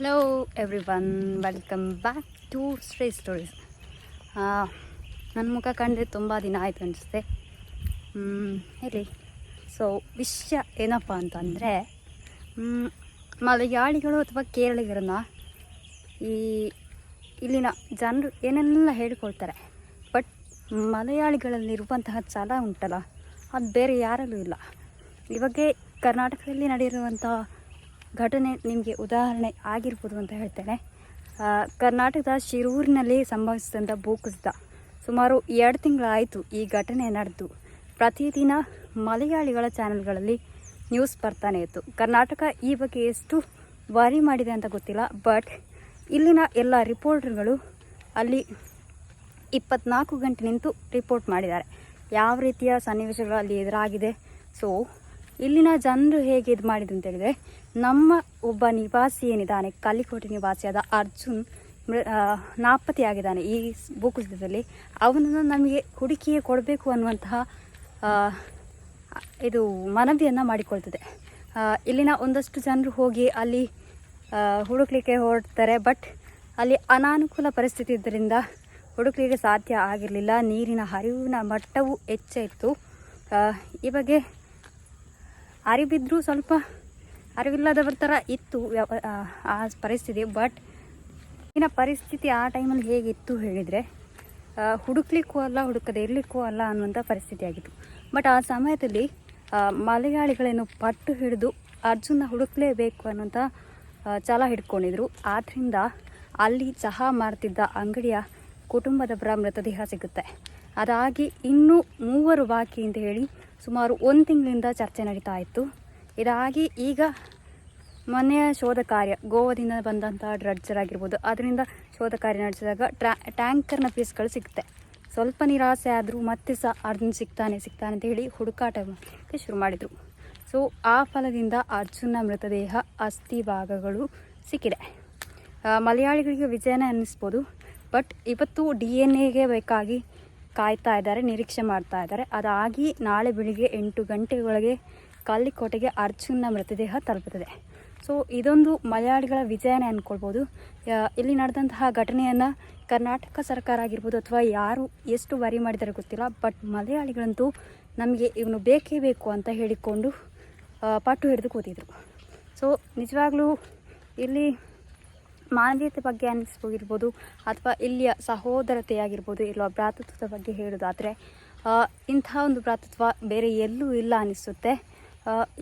Hello everyone welcome back to stray stories ನನ್ನ ಮುಖ ಕಂಡ್ರೆ ತುಂಬ ದಿನ ಆಯಿತು ಅನಿಸುತ್ತೆ. ಹೇಳಿ ಸೊ ವಿಷಯ ಏನಪ್ಪ ಅಂತಂದರೆ ಮಲಯಾಳಿಗಳು ಅಥವಾ ಕೇರಳಿಗರನ್ನ ಈ ಇಲ್ಲಿನ ಜನರು ಏನೆಲ್ಲ ಹೇಳ್ಕೊಳ್ತಾರೆ? ಬಟ್ ಮಲಯಾಳಿಗಳಲ್ಲಿರುವಂತಹ ಛಲ ಉಂಟಲ್ಲ? ಅದು ಬೇರೆ ಯಾರಲ್ಲೂ ಇಲ್ಲ. ಇವಾಗೆ ಕರ್ನಾಟಕದಲ್ಲಿ ನಡೆಯಿರುವಂಥ ಘಟನೆ ನಿಮಗೆ ಉದಾಹರಣೆ ಆಗಿರ್ಬೋದು ಅಂತ ಹೇಳ್ತೇನೆ. ಕರ್ನಾಟಕದ ಶಿರೂರಿನಲ್ಲಿ ಸಂಭವಿಸಿದಂಥ ಭೂಕುಸಿತ ಸುಮಾರು ಎರಡು ತಿಂಗಳಾಯಿತು ಈ ಘಟನೆ ನಡೆದು. ಪ್ರತಿದಿನ ಮಲಯಾಳಿಗಳ ಚಾನೆಲ್ಗಳಲ್ಲಿ ನ್ಯೂಸ್ ಬರ್ತಾನೆ ಇತ್ತು. ಕರ್ನಾಟಕ ಈ ಬಗ್ಗೆ ಎಷ್ಟು ವಾರಿ ಮಾಡಿದೆ ಅಂತ ಗೊತ್ತಿಲ್ಲ, ಬಟ್ ಇಲ್ಲಿನ ಎಲ್ಲ ರಿಪೋರ್ಟರ್ಗಳು ಅಲ್ಲಿ ಇಪ್ಪತ್ನಾಲ್ಕು ಗಂಟೆ ನಿಂತು ರಿಪೋರ್ಟ್ ಮಾಡಿದ್ದಾರೆ. ಯಾವ ರೀತಿಯ ಸನ್ನಿವೇಶಗಳು ಅಲ್ಲಿ ಎದುರಾಗಿದೆ, ಸೊ ಇಲ್ಲಿನ ಜನರು ಹೇಗೆ ಇದು ಮಾಡಿದ್ರು ಅಂತ ಹೇಳಿದ್ರೆ, ನಮ್ಮ ಒಬ್ಬ ನಿವಾಸಿ ಏನಿದ್ದಾನೆ, ಕಲ್ಲಿಕೋಟೆ ನಿವಾಸಿಯಾದ ಅರ್ಜುನ್ ನಾಪತ್ತೆಯಾಗಿದ್ದಾನೆ ಈ ಭೂಕುಸಿತದಲ್ಲಿ. ಅವನನ್ನು ನಮಗೆ ಹುಡುಕಿಯೇ ಕೊಡಬೇಕು ಅನ್ನುವಂತಹ ಇದು ಮನವಿಯನ್ನು ಮಾಡಿಕೊಳ್ತದೆ. ಇಲ್ಲಿನ ಒಂದಷ್ಟು ಜನರು ಹೋಗಿ ಅಲ್ಲಿ ಹುಡುಕ್ಲಿಕ್ಕೆ ಹೊರಡ್ತಾರೆ, ಬಟ್ ಅಲ್ಲಿ ಅನಾನುಕೂಲ ಪರಿಸ್ಥಿತಿ ಇದ್ದರಿಂದ ಹುಡುಕ್ಲಿಕ್ಕೆ ಸಾಧ್ಯ ಆಗಿರಲಿಲ್ಲ. ನೀರಿನ ಹರಿವಿನ ಮಟ್ಟವು ಹೆಚ್ಚಾಯಿತು ಈ ಬಗ್ಗೆ ಅರಿವಿದ್ರೂ ಸ್ವಲ್ಪ ಅರಿವಿಲ್ಲದವ್ರ ಥರ ಇತ್ತು ಆ, ಪರಿಸ್ಥಿತಿ ಬಟ್ ಈಗಿನ ಪರಿಸ್ಥಿತಿ ಆ ಟೈಮಲ್ಲಿ ಹೇಗಿತ್ತು ಹೇಳಿದರೆ ಹುಡುಕ್ಲಿಕ್ಕೂ ಅಲ್ಲ ಹುಡುಕದೆ ಇರಲಿಕ್ಕೂ ಅಲ್ಲ ಅನ್ನುವಂಥ ಪರಿಸ್ಥಿತಿ ಆಗಿತ್ತು. ಬಟ್ ಆ ಸಮಯದಲ್ಲಿ ಮಲಯಾಳಿಗಳನ್ನು ಮಲಯಾಳಿಗಳೇನು ಪಟ್ಟು ಹಿಡಿದು ಅರ್ಜುನ ಹುಡುಕಲೇಬೇಕು ಅನ್ನೋಂಥ ಛಲ ಹಿಡ್ಕೊಂಡಿದ್ರು. ಆದ್ದರಿಂದ ಅಲ್ಲಿ ಚಹಾ ಮಾರ್ತಿದ್ದ ಅಂಗಡಿಯ ಕುಟುಂಬದವರ ಮೃತದೇಹ ಸಿಗುತ್ತೆ. ಅದಾಗಿ ಇನ್ನೂ ಮೂವರು ಬಾಕಿ ಅಂತ ಹೇಳಿ ಸುಮಾರು ಒಂದು ತಿಂಗಳಿಂದ ಚರ್ಚೆ ನಡೀತಾ ಇತ್ತು. ಇದಾಗಿ ಈಗ ಮನೆಯ ಶೋಧ ಕಾರ್ಯ, ಗೋವಾದಿಂದ ಬಂದಂಥ ಡ್ರಡ್ಜರ್ ಆಗಿರ್ಬೋದು, ಅದರಿಂದ ಶೋಧ ಕಾರ್ಯ ನಡೆಸಿದಾಗ ಟ್ರಾ, ಟ್ಯಾಂಕರ್ನ ಪೀಸ್ಗಳು ಸಿಗುತ್ತೆ ಸ್ವಲ್ಪ ನಿರಾಸೆ ಆದರೂ ಮತ್ತೆ ಸಹ ಅರ್ಜುನ್ ಸಿಗ್ತಾನೆ ಸಿಗ್ತಾನೆ ಅಂತ ಹೇಳಿ ಹುಡುಕಾಟಕ್ಕೆ ಶುರು ಮಾಡಿದರು. ಸೊ ಆ ಫಲದಿಂದ ಅರ್ಜುನ ಮೃತದೇಹ ಅಸ್ಥಿ ಭಾಗಗಳು ಸಿಕ್ಕಿದೆ. ಮಲಯಾಳಿಗಳಿಗೆ ವಿಜಯನ ಅನ್ನಿಸ್ಬೋದು, ಬಟ್ ಇವತ್ತು ಡಿ ಎನ್ ಎಗೆ ಬೇಕಾಗಿ ಕಾಯ್ತಾ ಇದ್ದಾರೆ, ನಿರೀಕ್ಷೆ ಮಾಡ್ತಾ ಇದ್ದಾರೆ. ಅದಾಗಿ ನಾಳೆ ಬೆಳಿಗ್ಗೆ ಎಂಟು ಗಂಟೆಯೊಳಗೆ ಕಲ್ಲಿಕೋಟೆಗೆ ಅರ್ಜುನ್ನ ಮೃತದೇಹ ತಲುಪುತ್ತದೆ. ಸೊ ಇದೊಂದು ಮಲಯಾಳಿಗಳ ವಿಜಯನೇ ಅಂದ್ಕೊಳ್ಬೋದು ಇಲ್ಲಿ ನಡೆದಂತಹ ಘಟನೆಯನ್ನು ಕರ್ನಾಟಕ ಸರ್ಕಾರ ಆಗಿರ್ಬೋದು ಅಥವಾ ಯಾರು ಎಷ್ಟು ವರಿ ಮಾಡಿದ್ದಾರೆ ಗೊತ್ತಿಲ್ಲ ಬಟ್ ಮಲಯಾಳಿಗಳಂತೂ ನಮಗೆ ಇವನು ಬೇಕೇ ಬೇಕು ಅಂತ ಹೇಳಿಕೊಂಡು ಪಟ್ಟು ಹಿಡಿದು ಕೂತಿದ್ರು. ಸೊ ನಿಜವಾಗ್ಲೂ ಇಲ್ಲಿ ಮಾನವೀಯತೆ ಬಗ್ಗೆ ಅನ್ನಿಸ್ಬೋಗಿರ್ಬೋದು ಅಥವಾ ಇಲ್ಲಿಯ ಸಹೋದರತೆ ಆಗಿರ್ಬೋದು ಇರುವ ಭ್ರಾತೃತ್ವದ ಬಗ್ಗೆ ಹೇಳೋದಾದರೆ ಇಂಥ ಒಂದು ಭ್ರಾತೃತ್ವ ಬೇರೆ ಎಲ್ಲೂ ಇಲ್ಲ ಅನ್ನಿಸುತ್ತೆ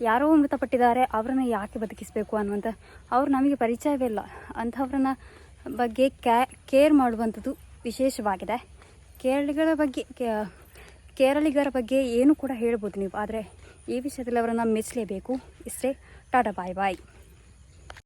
ಯಾರೋ ಮೃತಪಟ್ಟಿದ್ದಾರೆ, ಅವರನ್ನು ಯಾಕೆ ಬದುಕಿಸಬೇಕು ಅನ್ನುವಂಥ ಅವರು ನಮಗೆ ಪರಿಚಯವೇ ಇಲ್ಲ. ಅಂಥವ್ರನ್ನ ಬಗ್ಗೆ ಕ್ಯಾ, ಕೇರ್ ಮಾಡುವಂಥದ್ದು ವಿಶೇಷವಾಗಿದೆ. ಕೇರಳಿಗಳ ಬಗ್ಗೆ ಕೇರಳಿಗರ ಬಗ್ಗೆ ಏನು ಕೂಡ ಹೇಳ್ಬೋದು ನೀವು, ಆದರೆ ಈ ವಿಷಯದಲ್ಲಿ ಅವರನ್ನು ಮೆಚ್ಚಲೇಬೇಕು. ಇಷ್ಟೇ ಟಾಟಾ, ಬಾಯ್ ಬಾಯ್.